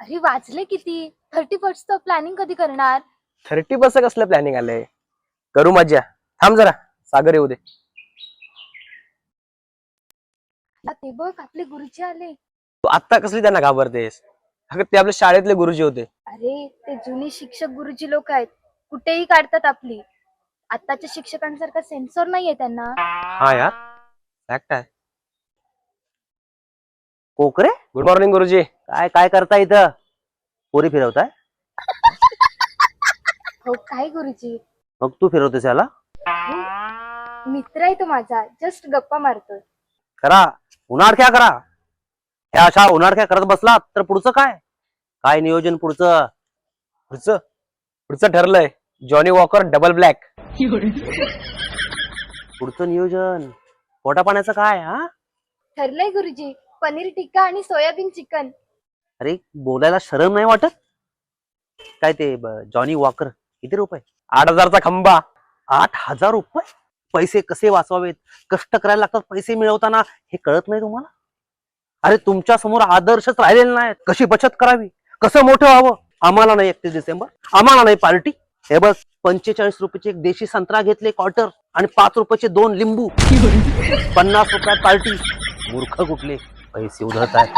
अरे वाचले किती? थर्टी फर्स्ट प्लॅनिंग कधी करणार? थर्टी बस कसलं प्लॅनिंग आलंय? करू मज्जा. थांब जरा. सागर येऊ दे. आ, ते बघ आपले गुरुजी आले. तू आत्ता कसली त्यांना घाबरतेस? अगं ते आपल्या शाळेतले गुरुजी होते. अरे ते जुने शिक्षक गुरुजी लोक आहेत. कुठेही काढतात आपली. आताच्या शिक्षकांसारखा सेन्सॉर नाहीये त्यांना. हा यार. फॅक्ट आहे. कोकरे? गुड मॉर्निंग गुरुजी. काय काय करता इथं? पोरी फिरवताय? हो काय गुरुजी? मग तू फिरवतेस याला? हो, मित्र आहे तो माझा. जस्ट गप्पा मारतोय. करा. उन्हाळख्या करा. ह्या अशा उन्हाळख्या करत बसलात तर पुढचं काय? काय नियोजन पुढचं? पुढचं? पुढचं ठरलंय. जॉनी वॉकर डबल ब्लॅक पुढचं नियोजन. पोटा पाण्याचं काय हा? ठरलंय गुरुजी. पनीर टिक्का आणि सोयाबीन चिकन. अरे बोलायला शरम नाही वाटत? काय ते ब- जॉनी वॉकर किती रुपये? आठ हजारचा खंबा. आठ हजार रुपये? पैसे कसे वाचवावेत? कष्ट करायला लागतात पैसे मिळवताना. हे कळत नाही तुम्हाला? अरे तुमच्यासमोर आदर्शच राहिलेले नाहीत. कशी बचत करावी? कसं मोठं व्हावं? आम्हाला नाही एकतीस डिसेंबर. आम्हाला नाही पार्टी. हे बघ पंचेचाळीस रुपयाचे एक देशी संत्रा घेतले क्वार्टर आणि पाच रुपयाचे दोन लिंबू. पन्नास रुपयात पार्टी. मूर्ख कुठले? पैसे उधळत आहेत